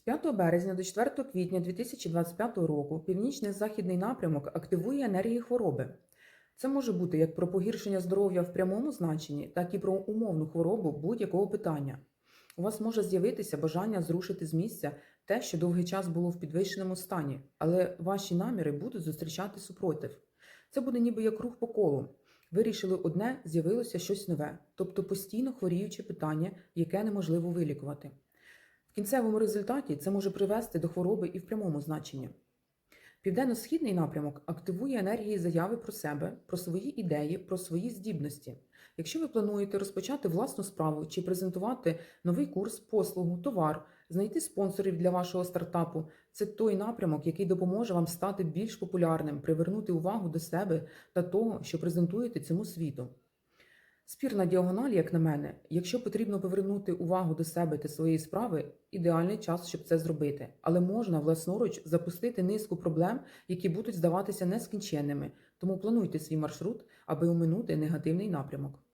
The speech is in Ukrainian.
З 5 березня до 4 квітня 2025 року північний західний напрямок активує енергії хвороби. Це може бути як про погіршення здоров'я в прямому значенні, так і про умовну хворобу будь-якого питання. У вас може з'явитися бажання зрушити з місця те, що довгий час було в підвищеному стані, але ваші наміри будуть зустрічати супротив. Це буде ніби як рух по колу. Вирішили одне, з'явилося щось нове, тобто постійно хворіюче питання, яке неможливо вилікувати. Кінцевому результаті це може привести до хвороби і в прямому значенні. Південно-східний напрямок активує енергії заяви про себе, про свої ідеї, про свої здібності. Якщо ви плануєте розпочати власну справу чи презентувати новий курс, послугу, товар, знайти спонсорів для вашого стартапу, це той напрямок, який допоможе вам стати більш популярним, привернути увагу до себе та того, що презентуєте цьому світу. Спір на діагоналі, як на мене, якщо потрібно повернути увагу до себе та своєї справи, ідеальний час, щоб це зробити. Але можна власноруч запустити низку проблем, які будуть здаватися нескінченними. Тому плануйте свій маршрут, аби оминути негативний напрямок.